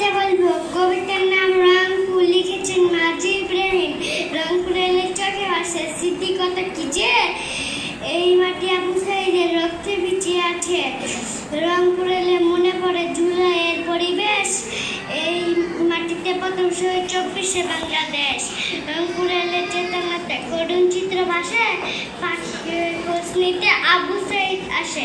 কবিতা বলব কবিতার নাম রংপুর। লিখেছেন মাঝি ইব্রাহিম রংপুরের চোখে ভাসে স্মৃতিকতা কি যে? এই মাটি আবু সাইদের রক্তে বিছিয়ে আছে। রংপুর এলে মনে পড়ে জুলাইয়ের পরিবেশ। এই মাটিতে প্রথম শহীদ চব্বিশে বাংলাদেশ। রংপুর এলে চেতনাতে করুণ চিত্র ভাসে। প্রশ্নিতে আবু সাইদ আসে।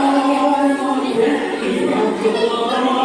Oh, my God.